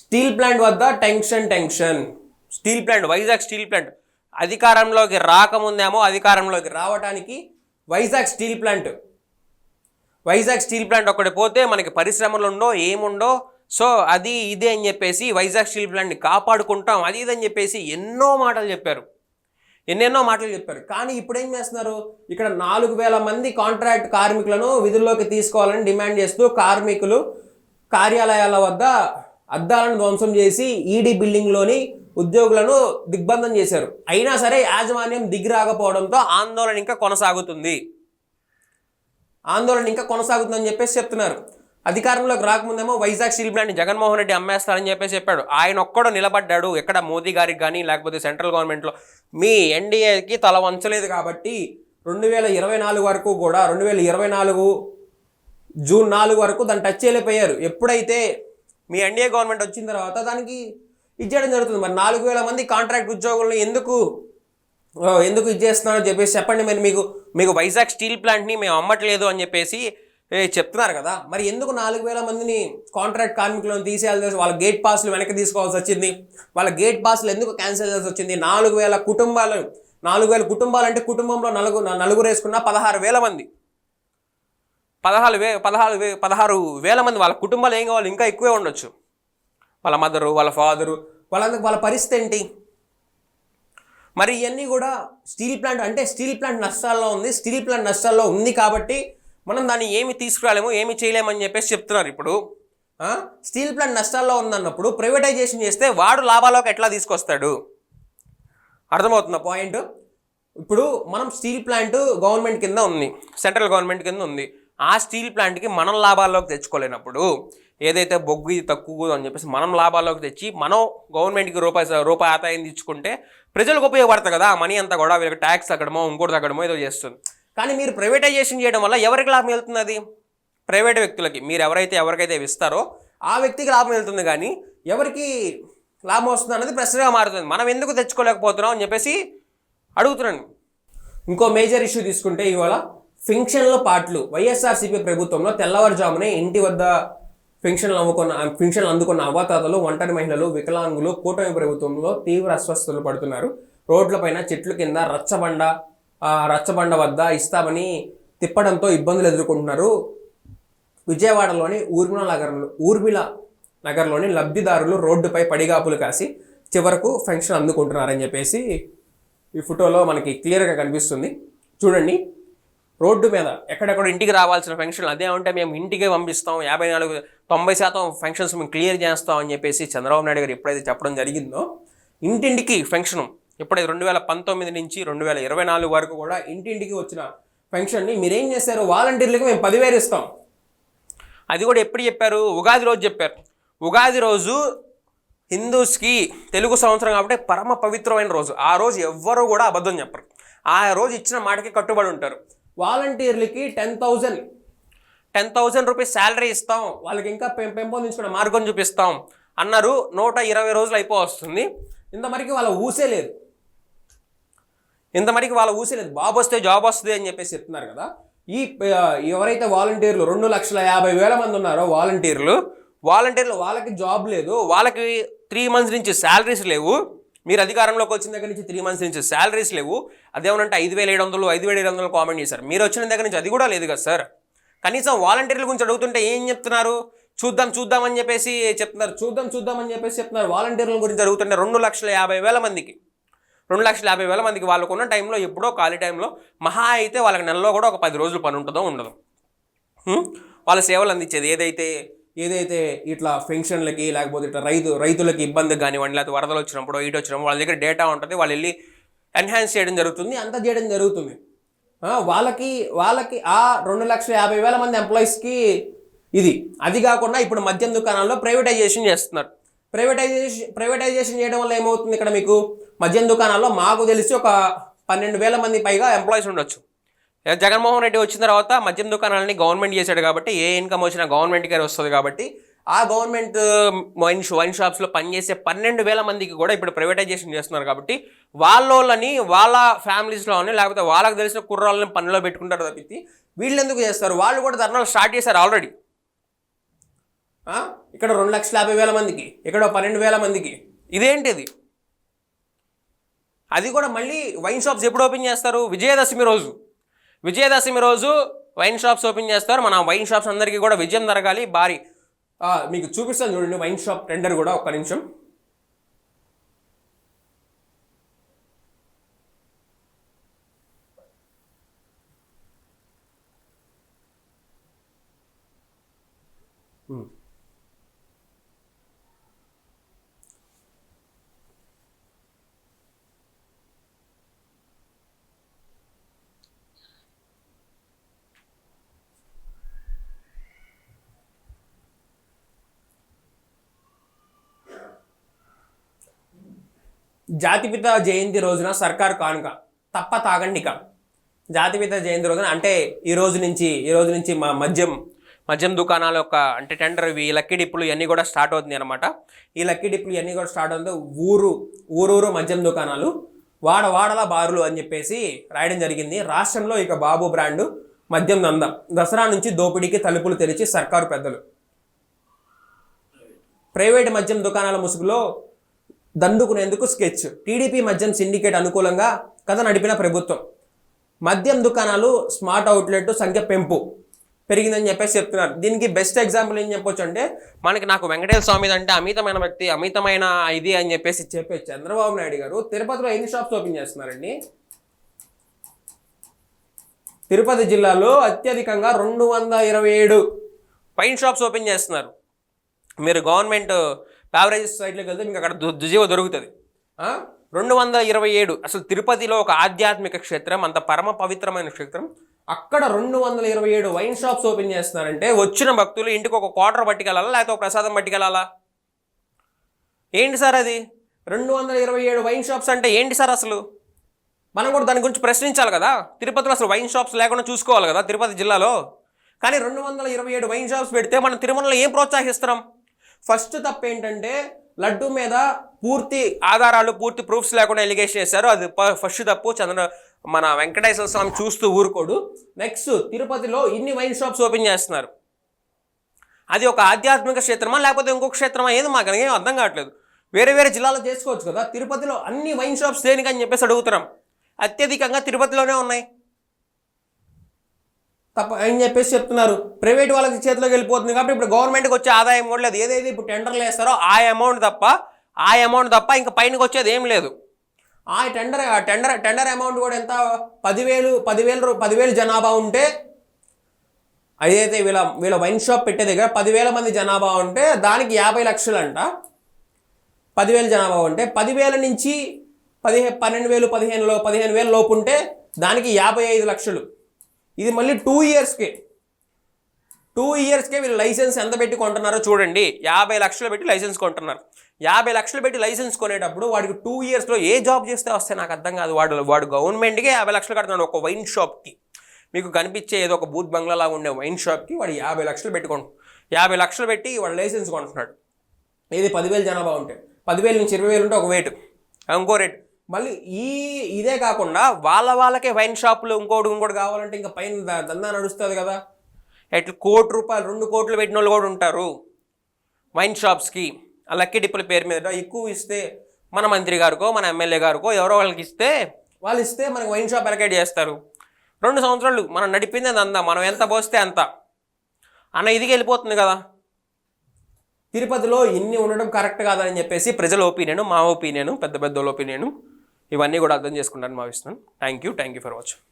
Steel plant వద్ద tension tension. Steel plant Vizag steel plant. అధికారంలోకి రాకముందేమో అధికారంలోకి రావడానికి Vizag steel plant. Vizag steel plant ఒక్కటి పోతే మనకి పరిశ్రమలు ఉండో ఏముండో సో అది ఇదే అని చెప్పేసి వైజాగ్ స్టీల్ ప్లాంట్ని కాపాడుకుంటాం అది ఇది అని చెప్పేసి ఎన్నో మాటలు చెప్పారు. ఎన్నెన్నో మాటలు చెప్పారు. కానీ ఇప్పుడు ఏం చేస్తున్నారు? ఇక్కడ నాలుగు వేల మంది కాంట్రాక్ట్ కార్మికులను విధుల్లోకి తీసుకోవాలని డిమాండ్ చేస్తూ కార్మికులు కార్యాలయాల వద్ద అద్దాలను ధ్వంసం చేసి ఈడీ బిల్డింగ్లోని ఉద్యోగులను దిగ్బంధం చేశారు. అయినా సరే యాజమాన్యం దిగిరాకపోవడంతో ఆందోళన ఇంకా కొనసాగుతుంది. ఆందోళన ఇంకా కొనసాగుతుందని చెప్పేసి చెప్తున్నారు. అధికారంలోకి రాకముందేమో వైజాగ్ స్టీల్ ప్లాంట్ జగన్మోహన్ రెడ్డి అమ్మేస్తారని చెప్పేసి చెప్పాడు. ఆయన ఒక్కడో నిలబడ్డాడు. ఎక్కడ మోదీ గారికి కానీ లేకపోతే సెంట్రల్ గవర్నమెంట్లో మీ ఎన్డీఏకి తల వంచలేదు కాబట్టి రెండు వేల ఇరవై నాలుగు వరకు కూడా రెండు వేల ఇరవై నాలుగు జూన్ నాలుగు వరకు దాన్ని టచ్ చేయలేకపోయారు. ఎప్పుడైతే మీ ఎన్డీఏ గవర్నమెంట్ వచ్చిన తర్వాత దానికి ఇచ్చేయడం జరుగుతుంది. మరి నాలుగు వేల మంది కాంట్రాక్ట్ ఉద్యోగులను ఎందుకు ఎందుకు ఇచ్చేస్తున్నారో చెప్పేసి చెప్పండి. మరి మీకు మీకు వైజాగ్ స్టీల్ ప్లాంట్ని మేము అమ్మట్లేదు అని చెప్పేసి చెప్తున్నారు కదా. మరి ఎందుకు నాలుగు వేల మందిని కాంట్రాక్ట్ కార్మికులను తీసేయాల్సి వాళ్ళ గేట్ పాస్లు వెనక్కి తీసుకోవాల్సి వచ్చింది? వాళ్ళ గేట్ పాస్లు ఎందుకు క్యాన్సిల్ చేయాల్సి వచ్చింది? నాలుగు వేల కుటుంబాలు నాలుగు వేల కుటుంబాలు అంటే కుటుంబంలో నలుగురు నలుగురు వేసుకున్న పదహారు వేల మంది. పదహారు వే పదహారు వే పదహారు వేల మంది వాళ్ళ కుటుంబాలు ఏం కావాలి? ఇంకా ఎక్కువే ఉండొచ్చు. వాళ్ళ మదరు వాళ్ళ ఫాదరు వాళ్ళందరికి వాళ్ళ పరిస్థితి ఏంటి? మరి ఇవన్నీ కూడా స్టీల్ ప్లాంట్ అంటే స్టీల్ ప్లాంట్ నష్టాల్లో ఉంది స్టీల్ ప్లాంట్ నష్టాల్లో ఉంది కాబట్టి మనం దాన్ని ఏమి తీసుకురాలేము ఏమి చేయలేమని చెప్పేసి చెప్తున్నారు ఇప్పుడు. స్టీల్ ప్లాంట్ నష్టాల్లో ఉందన్నప్పుడు ప్రైవేటైజేషన్ చేస్తే వాడు లాభాలోకి ఎట్లా తీసుకొస్తాడు? అర్థమవుతున్న పాయింట్? ఇప్పుడు మనం స్టీల్ ప్లాంట్ గవర్నమెంట్ కింద ఉంది సెంట్రల్ గవర్నమెంట్ కింద ఉంది. ఆ స్టీల్ ప్లాంట్కి మనం లాభాల్లోకి తెచ్చుకోలేనప్పుడు ఏదైతే బొగ్గు ఇది తక్కువ అని చెప్పేసి మనం లాభాల్లోకి తెచ్చి మనం గవర్నమెంట్కి రూపాయి రూపాయి ఆదాయం తెచ్చుకుంటే ప్రజలకు ఉపయోగపడతాయి కదా మనీ అంతా కూడా వీళ్ళకి ట్యాక్స్ తగ్గడమో ఇంకోటి తగ్గడమో ఏదో చేస్తుంది. కానీ మీరు ప్రైవేటైజేషన్ చేయడం వల్ల ఎవరికి లాభం వెళ్తుంది అది? ప్రైవేట్ వ్యక్తులకి. మీరు ఎవరైతే ఎవరికైతే ఇస్తారో ఆ వ్యక్తికి లాభం వెళ్తుంది కానీ ఎవరికి లాభం వస్తుంది అనేది ప్రశ్నగా మారుతుంది. మనం ఎందుకు తెచ్చుకోలేకపోతున్నాం అని చెప్పేసి అడుగుతున్నాను. ఇంకో మేజర్ ఇష్యూ తీసుకుంటే ఇవాళ ఫింక్షన్ల పాటలు వైఎస్ఆర్సీపీ ప్రభుత్వంలో తెల్లవారుజామునే ఇంటి వద్ద ఫింక్షన్లు అమ్ముకున్న ఫింక్షన్లు అందుకున్న అవతాతలు ఒంటరి మహిళలు వికలాంగులు కూటమి ప్రభుత్వంలో తీవ్ర అస్వస్థతలు పడుతున్నారు. రోడ్లపైన చెట్ల కింద రచ్చబండ రచ్చబండ వద్ద ఇస్తామని తిప్పడంతో ఇబ్బందులు ఎదుర్కొంటున్నారు. విజయవాడలోని ఊర్మిళ నగరంలో ఊర్మిళ నగర్లోని లబ్ధిదారులు రోడ్డుపై పడిగాపులు కాసి చివరకు ఫంక్షన్ అందుకుంటున్నారని చెప్పేసి ఈ ఫోటోలో మనకి క్లియర్గా కనిపిస్తుంది. చూడండి. రోడ్డు మీద ఎక్కడెక్కడ ఇంటికి రావాల్సిన ఫంక్షన్లు అదే ఉంటే మేము ఇంటికే పంపిస్తాం. యాభై నాలుగు తొంభై శాతం ఫంక్షన్స్ మేము క్లియర్ చేస్తాం అని చెప్పేసి చంద్రబాబు నాయుడు గారు ఎప్పుడైతే చెప్పడం జరిగిందో ఇంటింటికి ఫంక్షన్ ఎప్పుడైతే రెండు వేల పంతొమ్మిది నుంచి రెండు వేల ఇరవై నాలుగు వరకు కూడా ఇంటింటికి వచ్చిన ఫంక్షన్ని మీరేం చేశారు? వాలంటీర్లకు మేము పదివేలు ఇస్తాం. అది కూడా ఎప్పుడు చెప్పారు? ఉగాది రోజు చెప్పారు. ఉగాది రోజు హిందూస్కి తెలుగు సంవత్సరం కాబట్టి పరమ పవిత్రమైన రోజు. ఆ రోజు ఎవ్వరూ కూడా అబద్ధం చెప్పరు. ఆ రోజు ఇచ్చిన మాటకి కట్టుబడి ఉంటారు. వాలంటీర్లకి ten thousand. Ten thousand rupees salary ఇస్తాం. వాళ్ళకి ఇంకా పెం పెంపొందించుకునే మార్గం చూపిస్తాం. అన్నారు నూట ఇరవై రోజులు అయిపో వస్తుంది ఇంతమరికి వాళ్ళ ఊసే లేదు. ఇంతమరికి వాళ్ళ ఊసే లేదు. బాబు వస్తే జాబ్ వస్తుంది అని చెప్పేసి చెప్తున్నారు కదా. ఈ ఎవరైతే వాలంటీర్లు రెండు లక్షల యాభై వేల మంది ఉన్నారో వాలంటీర్లు వాలంటీర్లు వాళ్ళకి జాబ్ లేదు. వాళ్ళకి త్రీ మంత్స్ నుంచి శాలరీస్ లేవు. మీరు అధికారంలోకి వచ్చిన దగ్గర నుంచి త్రీ మంత్స్ నుంచి శాలరీస్ లేవు. అదేమనంటే ఐదు వేల ఏడు వందలు ఐదు వేల ఏడు వందలు కామెంట్ చేశారు. మీరు వచ్చిన దగ్గర నుంచి అది కూడా లేదు కదా సార్ కనీసం వాలంటీర్ల గురించి అడుగుతుంటే ఏం చెప్తున్నారు? చూద్దాం చూద్దాం అని చెప్పేసి చెప్తున్నారు. చూద్దాం చూద్దాం అని చెప్పేసి చెప్తున్నారు. వాలంటీర్ల గురించి అడుగుతుంటే రెండు లక్షల యాభై వేల మందికి. రెండు లక్షల యాభై వేల మందికి వాళ్ళకు ఉన్న టైంలో ఎప్పుడో ఖాళీ టైంలో మహా అయితే వాళ్ళకి నెలలో కూడా ఒక పది రోజులు పని ఉంటుందో ఉండదు. వాళ్ళ సేవలు అందించేది ఏదైతే ఏదైతే ఇట్లా పెన్షన్లకి లేకపోతే ఇట్లా రైతు రైతులకి ఇబ్బంది కానివ్వండి లేకపోతే వరదలు వచ్చినప్పుడు ఇటు వచ్చినప్పుడు వాళ్ళ దగ్గర డేటా ఉంటుంది వాళ్ళు వెళ్ళి ఎన్హాన్స్ చేయడం జరుగుతుంది అంతా చేయడం జరుగుతుంది. వాళ్ళకి వాళ్ళకి ఆ రెండు లక్షల యాభై వేల మంది ఎంప్లాయీస్కి ఇది. అది కాకుండా ఇప్పుడు మద్యం దుకాణాల్లో ప్రైవేటైజేషన్ చేస్తున్నారు. ప్రైవేటైజేషన్ ప్రైవేటైజేషన్ చేయడం వల్ల ఏమవుతుంది ఇక్కడ మీకు? మద్యం దుకాణాల్లో మాకు తెలిసి ఒక పన్నెండు వేల మంది పైగా ఎంప్లాయీస్ ఉండొచ్చు. జగన్మోహన్ రెడ్డి వచ్చిన తర్వాత మద్యం దుకాణాలని గవర్నమెంట్ చేశాడు కాబట్టి ఏ ఇన్కమ్ వచ్చినా గవర్నమెంట్కే వస్తుంది కాబట్టి ఆ గవర్నమెంట్ వైన్ వైన్ షాప్స్లో పనిచేసే పన్నెండు వేల మందికి కూడా ఇప్పుడు ప్రైవేటైజేషన్ చేస్తున్నారు కాబట్టి వాళ్ళని వాళ్ళ ఫ్యామిలీస్లోని లేకపోతే వాళ్ళకి తెలిసిన కుర్రాళ్ళని పనిలో పెట్టుకుంటారు తప్పితే వీళ్ళు ఎందుకు చేస్తారు? వాళ్ళు కూడా ధర్నాలు స్టార్ట్ చేశారు ఆల్రెడీ. ఇక్కడ రెండు లక్షల యాభై వేల మందికి ఇక్కడ పన్నెండు వేల మందికి. ఇదేంటిది? అది కూడా మళ్ళీ వైన్ షాప్స్ ఎప్పుడు ఓపెన్ చేస్తారు? విజయదశమి రోజు. విజయదశమి రోజు వైన్ షాప్స్ ఓపెన్ చేస్తారు. మన వైన్ షాప్స్ అందరికీ కూడా విజయం జరగాలి. భారీ మీకు చూపిస్తాను చూడండి. వైన్ షాప్ టెండర్ కూడా ఒక్క నిమిషం. జాతిపిత జయంతి రోజున సర్కారు కానుక. తప్ప తాగండిక జాతిపిత జయంతి రోజున అంటే ఈ రోజు నుంచి ఈ రోజు నుంచి మా మద్యం మద్యం దుకాణాల యొక్క అంటే టెండర్ ఇవి ఈ లక్కీ డిప్పులు ఇవన్నీ కూడా స్టార్ట్ అవుతుంది అనమాట ఈ లక్కీ డిప్పులు ఇవన్నీ కూడా స్టార్ట్ అవుతుంది ఊరు ఊరూరు మద్యం దుకాణాలు వాడ వాడల బారులు అని చెప్పేసి రాయడం జరిగింది. రాష్ట్రంలో ఇక బాబు బ్రాండు మద్యం నందం దసరా నుంచి దోపిడీకి తలుపులు తెరిచి సర్కారు పెద్దలు. ప్రైవేట్ మద్యం దుకాణాల ముసుగులో దండుకునేందుకు స్కెచ్. టీడీపీ మద్యం సిండికేట్ అనుకూలంగా కథ నడిపిన ప్రభుత్వం. మద్యం దుకాణాలు స్మార్ట్ అవుట్లెట్ సంఖ్య పెంపు. పెరిగిందని చెప్పేసి చెప్తున్నారు. దీనికి బెస్ట్ ఎగ్జాంపుల్ ఏం చెప్పొచ్చు అంటే మనకి నాకు వెంకటేశ్వర స్వామి అంటే అమితమైన వ్యక్తి అమితమైన ఇది అని చెప్పేసి చెప్పే చంద్రబాబు నాయుడు గారు తిరుపతిలో ఎన్ని షాప్స్ ఓపెన్ చేస్తున్నారండి? తిరుపతి జిల్లాలో అత్యధికంగా రెండు వందల ఇరవై ఏడు. పైన్ షాప్స్ ఓపెన్ చేస్తున్నారు. మీరు గవర్నమెంట్ బ్యావరేజెస్ సైట్లోకి వెళ్తే మీకు అక్కడ దుజీవ దొరుకుతుంది. రెండు వందల ఇరవై ఏడు అసలు తిరుపతిలో ఒక ఆధ్యాత్మిక క్షేత్రం అంత పరమ పవిత్రమైన క్షేత్రం. అక్కడ రెండు వందల ఇరవై ఏడు వైన్ షాప్స్ ఓపెన్ చేస్తున్నారంటే వచ్చిన భక్తులు ఇంటికి ఒక క్వార్టర్ పట్టుకెళ్ళాలా లేకపోతే ఒక ప్రసాదం పట్టుకెళ్ళాలా? ఏంటి సార్ అది? రెండు వందల ఇరవై ఏడు వైన్ షాప్స్ అంటే ఏంటి సార్ అసలు? మనం కూడా దాని గురించి ప్రశ్నించాలి కదా. తిరుపతిలో అసలు వైన్ షాప్స్ లేకుండా చూసుకోవాలి కదా తిరుపతి జిల్లాలో. కానీ రెండు వందల ఇరవై ఏడు వైన్ షాప్స్ పెడితే మనం తిరుమలలో ఏం ప్రోత్సహిస్తున్నాం? ఫస్ట్ తప్పు ఏంటంటే లడ్డు మీద పూర్తి ఆధారాలు పూర్తి ప్రూఫ్స్ లేకుండా ఎలిగేషన్ చేశారు. అది ప- ఫస్ట్ తప్పు. చంద్ర మన వెంకటేశ్వర స్వామి చూస్తూ ఊరుకోడు. నెక్స్ట్ తిరుపతిలో ఇన్ని వైన్ షాప్స్ ఓపెన్ చేస్తున్నారు. అది ఒక ఆధ్యాత్మిక క్షేత్రమా లేకపోతే ఇంకొక క్షేత్రమా ఏది మాకు ఏం అర్థం కావట్లేదు. వేరే వేరే జిల్లాలో చేసుకోవచ్చు కదా. తిరుపతిలో అన్ని వైన్ షాప్స్ దేనికని చెప్పేసి అడుగుతున్నాం. అత్యధికంగా తిరుపతిలోనే ఉన్నాయి. తప్ప అని చెప్పేసి చెప్తున్నారు? ప్రైవేట్ వాళ్ళకి చేతిలోకి వెళ్ళిపోతుంది కాబట్టి ఇప్పుడు గవర్నమెంట్కి వచ్చే ఆదాయం కూడా లేదు. ఏదైతే ఇప్పుడు టెండర్లు వేస్తారో ఆ అమౌంట్ తప్ప ఆ అమౌంట్ తప్ప ఇంకా పైనకి వచ్చేది ఏం లేదు. ఆ టెండర్ టెండర్ టెండర్ అమౌంట్ కూడా ఎంత? పదివేలు పదివేలు పదివేలు జనాభా ఉంటే అదైతే వీళ్ళ వీళ్ళ వైన్ షాప్ పెట్టే దగ్గర పదివేల మంది జనాభా ఉంటే దానికి యాభై లక్షలు అంట పదివేల జనాభా ఉంటే పదివేల నుంచి పదిహే పన్నెండు వేలు పదిహేను పదిహేను వేల లోపు ఉంటే దానికి యాభై ఐదు లక్షలు. ఇది మళ్ళీ టూ ఇయర్స్కి టూ ఇయర్స్కే వీళ్ళు లైసెన్స్ ఎంత పెట్టి కొంటున్నారో చూడండి. యాభై లక్షలు పెట్టి లైసెన్స్ కొంటున్నారు. యాభై లక్షలు పెట్టి లైసెన్స్ కొనేటప్పుడు వాడికి టూ ఇయర్స్లో ఏ జాబ్ చేస్తే వస్తే నాకు అర్థం కాదు. వాడు వాడు గవర్నమెంట్కే యాభై లక్షలు కడుతున్నాడు ఒక వైన్ షాప్కి మీకు కనిపించే ఏదో ఒక బూత్ బంగ్లాలా ఉండే వైన్ షాప్కి వాడు యాభై లక్షలు పెట్టుకుంటు యాభై లక్షలు పెట్టి వాడు లైసెన్స్ కొంటున్నాడు. ఇది పదివేలు జనాభా ఉంటే. పదివేలు నుంచి ఇరవై వేలు ఉంటే ఒక వెయిట్ ఇంకో రేటు మళ్ళీ ఈ ఇదే కాకుండా వాళ్ళ వాళ్ళకే వైన్ షాపులు ఇంకోటి ఇంకోటి కావాలంటే ఇంకా పైన దందా నడుస్తుంది కదా. ఎట్లా కోటి రూపాయలు రెండు కోట్లు పెట్టిన వాళ్ళు కూడా ఉంటారు వైన్ షాప్స్కి. ఆ లక్కీ డిప్పుల పేరు మీద ఎక్కువ ఇస్తే మన మంత్రి గారికో మన ఎమ్మెల్యే గారికో ఎవరో వాళ్ళకి ఇస్తే వాళ్ళు ఇస్తే మనకి వైన్ షాప్ ఎలకేట్ చేస్తారు. రెండు సంవత్సరాలు మనం నడిపింది అందా మనం ఎంత పోస్తే అంత. అన్న ఇదికి వెళ్ళిపోతుంది కదా. తిరుపతిలో ఇన్ని ఉండడం కరెక్ట్ కాదని చెప్పేసి ప్రజల ఒపీనియన్ మా ఒపీనియన్ పెద్ద పెద్దల ఒపీనియన్ ఇవన్నీ కూడా అర్థం చేసుకుంటాను భావిస్తున్నాను. Thank you thank you for watching